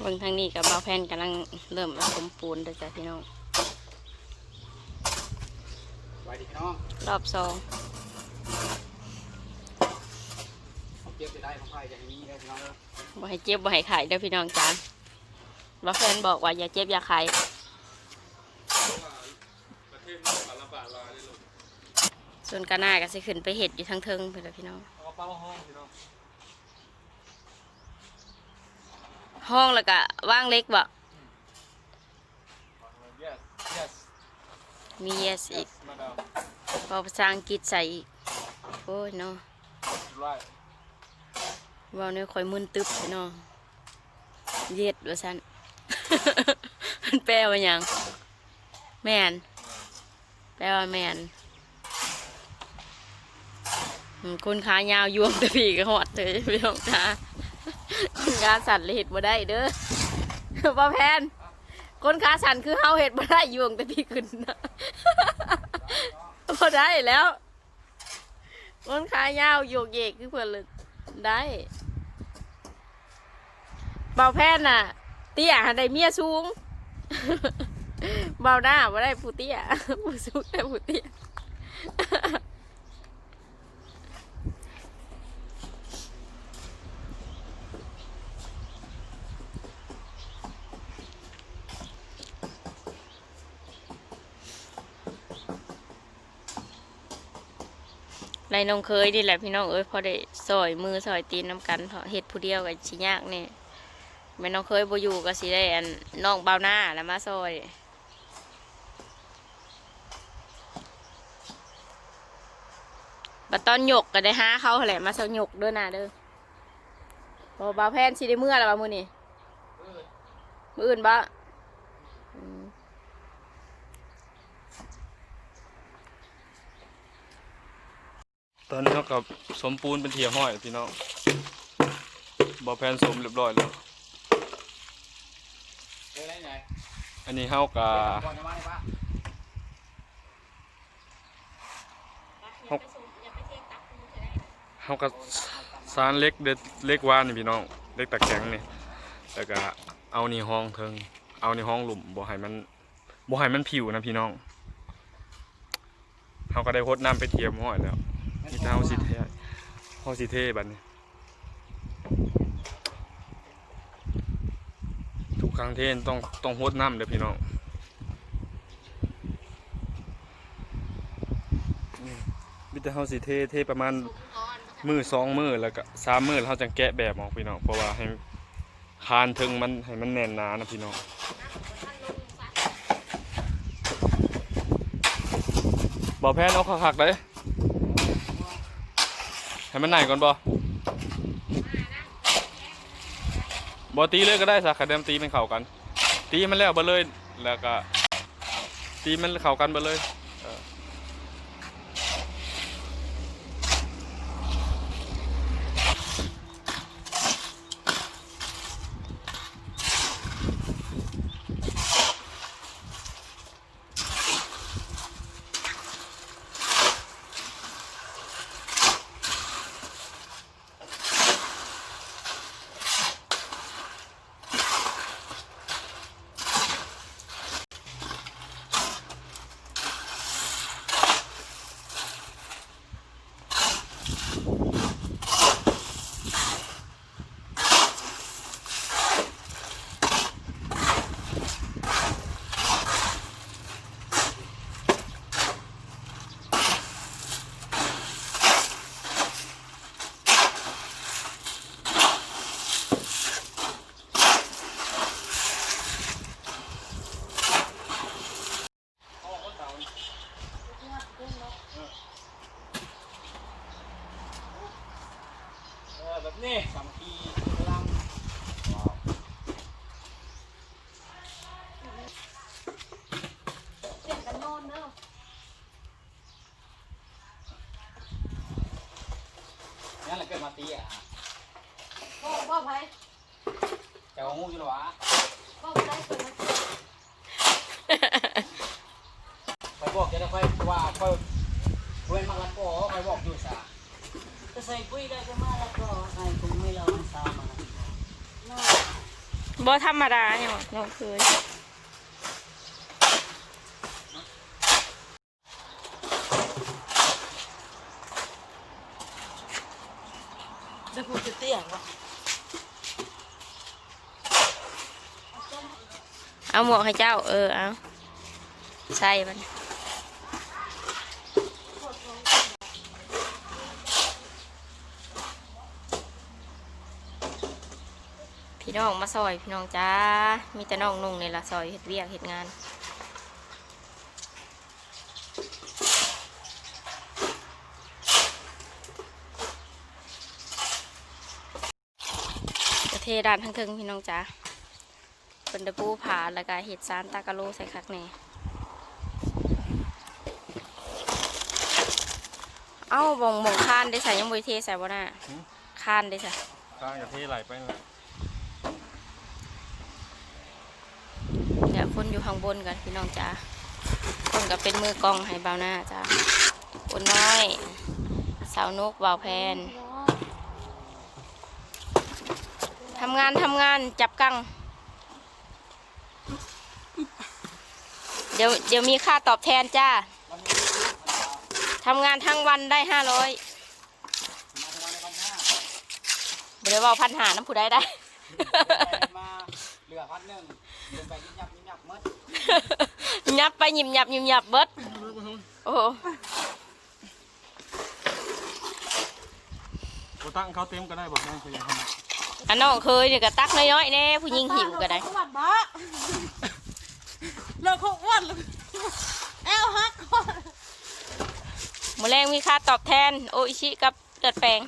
เบิ่งทางนี้กับเบาแพนกำลังเริ่มผสมปูนเด้อจ้ะพี่น้องไว้ดิพี่น้องรอบสองผมเก็บไปได้ของใครอย่างนี้เลยพี่น้องเด้อบ่ให้เจ็บบ่ให้ไข้เด้อพี่น้องจ้าเบาแพนบอกว่าอย่าเจ็บอย่าไข้ประเทศนอกการระบาดรายเลยลูกส่วนกาหน้าก็สิขึ้นไปเห็ดอยู่ทั้งเทิงไปเลยพี่น้อง เอาเป้าห้องพี่น้อง ห้องแล้วก็ว่างเล็กบ่ yes yes มี yes อีกมาดามพอภาษาอังกฤษใส่อีก โอ้ยเนาะ right เว่าเนี่ยคอยมึนตึบพี่น้องเย็ดว่าซั่นมันแปลว่าหยังแม่นแปลว่าแม่นอืมคนขายาวยวงแต่พี่ก็หอดเลยพี่น้องจ้าคน ขาสั่นเลยเห็ดบ่ได้เด้อป้าแพน คนขาสั่นคือเฮาเห็ดบ่ได้ยวงแต่พี่ขึ้นนะบ่ได้แล้ว คนขายาวโยกเยกคือเพื่อนเลยได้เบาแพนน่ะ เตี้ยหันได้เมียสูงเบาหน้าบ่ได้ผู้เตี้ยผู้สูงได้ผู้เตี้ย ไรน้องเคยนี่แหละพี่น้องเอ้ยพอได้ซอยมือซอยตีนน้ำกันเห็ดผู้เดียวกับชิยากนี่แม่น้องเคยบ่อยู่ก็สิได้อันน้องเบาหน้าแล้วมาซอยบัดตอนหยกก็ได้หาเขาแหละมาเซาหยกด้อนะเด้อบ่บ่าแพนสิได้เมื่อแล้วบ่ามื้อนี้มื้ออื่นบ่ ตอนนี้เท่ากับสมปูนเป็นเทียห้อยพี่น้องบอแพนสมเรียบร้อยแล้วอันนี้เฮากะก่อนจะมาเลยปะเฮากะสารเล็กเด็ดเล็กวานนี่พี่น้องเล็กตะแกงนี่แล้วก็เอานี่ห้องเทิง เอานี่ห้องหลุมบ่ให้มันบ่ให้มันผิวนะพี่น้องเฮาก็ได้พดน้ำไปเทียมห้อยแล้ว นี่เฮาสิเทเฮาสิเทบัดนี้ ทุกครั้งเทนต้องต้องโฮดน้ำเด้อพี่น้องมมิแต่เฮาสิเทเทประมาณมือสองมือแล้วก็สามมือเฮาจังแกะแบบออกพี่น้องเพราะว่าให้คานถึงมันให้มันแน่นหนานะพี่น้องบ่แพนเอาคักๆเลย ให้มันไหนก่อนบ่บ่ตีเลยก็ได้สักคะแนนตีมันเข้ากัน ตีมันแล้วบ่เลยแล้วก็ตีมันเข้ากันบ่เลย เออเออแบบนี้สามัคคีพลังว้าวนั่นแหละเกิดมาตีอะพ่อพ่อไผแต่ว่างูอยู่หรอวะพ่อไผเปิดมาคอยบอกจะได้ค่อยว่าค่อยเว้นมาลัดก็คอยบอกอยู่ซะจะใส่ ปุ๋ยได้จะมาแล้วก็ให้ผมไม่เรามันสาวมาคบ่ธรรมดาเนี่ยว่ะน้องเคยจะพูดจะเตี้ยงวะเอาหมวกให้เจ้า เออ เอาใส่มัน พี่น้องมาซอยพี่น้องจ้า มีแต่น้องนุ่งนี่ละซอยเฮ็ดเวียกเฮ็ดงานจะเทด้านทั้งเทิงพี่น้องจ้าเป็นตะปูผาแล้วก็เห็ดซานตากะโลใส่คักแหน่เอ้าบ่งบ่งคานได้ใส่ยังบ่ได้เทใส่บ่น่ะคานได้ใส่ข้างกับที่ไหลไปนั่นแหละเดี๋ย คนอยู่ข้างบนกันพี่น้องจ้าคนก็เป็นมือกองให้เบาหน้าจ้าคนน้อย สาวนกเบาแพนทำงานทำงานจับกัง เดี๋ยวเดี๋ยวมีค่าตอบแทนจ้าทำงานทั้งวันได้ห้าร้อยเดี๋ยวบอกพันหาน้ำผู้ได้ได้ เหลือพันหนึ่งเดินไปยิ้มยับยิ้มยับหมดยับไปหยิมหยับหยิมหยับเบิดโอ้โหกูตั้งเขาเต็มก็ได้บอกแม่เขายังทำอันน้องเคยเนี่ยก็ตักน้อยๆแน่ผู้หญิงหิวก็ได้อ้วนบ้าเราเขาอ้วนเลยแอลฮักก่อนมอแรงมีค่าตอบแทน โออิชิกับเลือดแปลง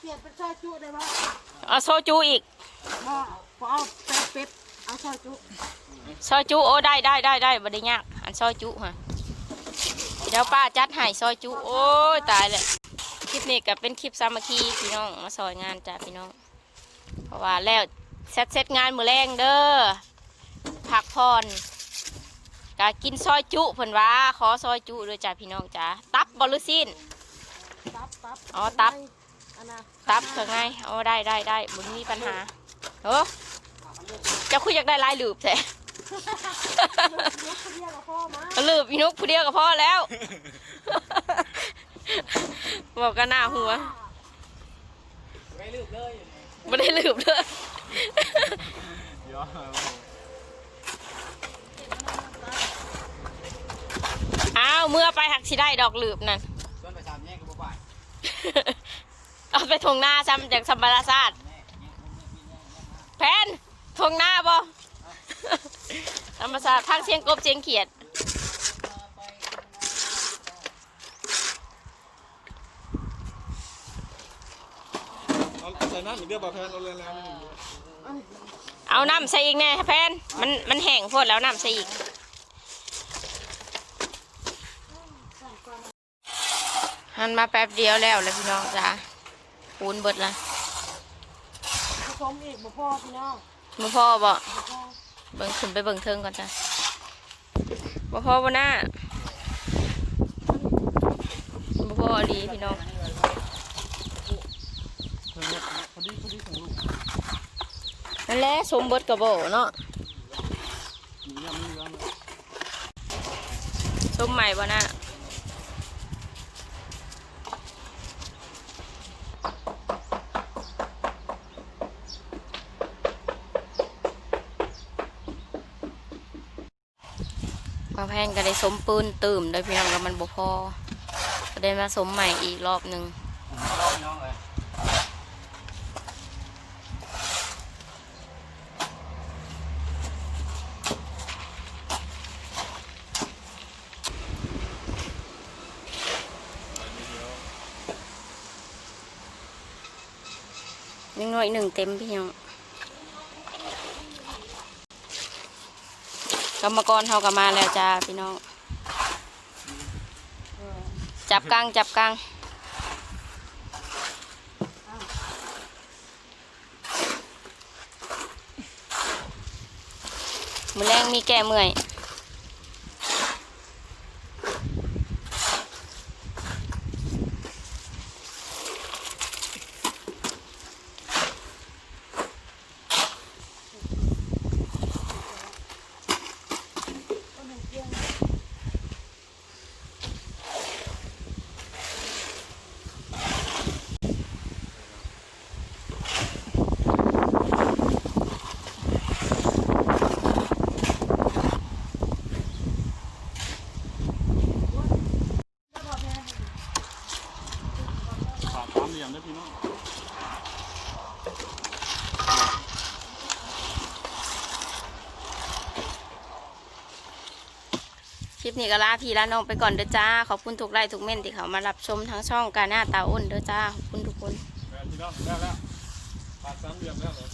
เปลี่ยนเป็นซอยจุได้ปะเอาโซจูอีก บ่พอเอาแป๊บเป็ดเอาซอยจุซอยจูโอ้ได้ได้ได้ได้บ่ได้ยากอันซอยจูฮะเดี๋ยวป้าจัดให้ซอยจูโอ้ยตายเลยคลิปนี้ก็เป็นคลิปสามัคคีพี่น้องมาซอยงานจ้ะพี่น้อง เพราะว่าแล้วเสร็จเสร็จงานมือแรงเด้อพักผ่อนกากินซอยจุเพิ่นว่า ขอซอยจุด้วยจ้ะพี่น้องจ้ะตับบอลลูซินตับตับอ๋อตับ อันน่ะตับคือไงโอ้ได้ได้ได้บุญมีปัญหา เออเจะคุยอยากได้ลายหลืบแท้เรียกกับพ่อมาหลืบอีนุกผู้เดียวก็พอแล้ว บอกกันหน้าหัวไม่ลืมเลยไม่ได้หลืบเลยเดี๋ยวอ้าวเมื่อไปหักสิได้ดอกหลืบนั่นส่วนไปสามแยกกับบ่ายเอาไปทงหน้าซ้ำจากสัมบาราซาด แพนทงหน้าบ่ธรรมศาสตร์ทางเสียงกบเสียงเขียดเอาใส่น้ำอีกเดียวบอกแพนเอาเลยแล้วเอาน้ำใส่อีกแน่แพนมันมันแห้งโพดแล้วน้ำใส่อีกหันมาแป๊บเดียวแล้วเลยพี่น้องจ้าปูนเบิดละ สมอีกบ่พ่อพี่น้องบ่พ่อบ่เบิ่งขึ้นไปเบิ่งเทิงก่อนจ้ะบ่พ่อบ่หน้าบ่พ่ออรีพี่น้องนั่นแหละสมเบิดกระโบเนาะสมใหม่บ่หน้า แพงก็ได้สมปืนตื่มเลยพี่น้องแล้วมันบ่พอก็ได้มาสมใหม่อีกรอบหนึ่งรอบน้องเลยยังน้อยหนึ่งเต็มพี่น้อง กรรมกรเฮากับมาแล้วจ้าพี่น้อง จับกลางจับกลางมือแรงมีแก่เมื่อย ปนี้ก็ลาพี่ลาน้องไปก่อนเด้อจ้า ขอบคุณทุกไลค์ทุกเม่นที่เขามารับชมทั้งช่องกาหน้าตาอ้นเด้อจ้า ขอบคุณทุกคนแล้วพี่น้องแล้วแล้วปากสามเหลี่ยมแล้วเหรอ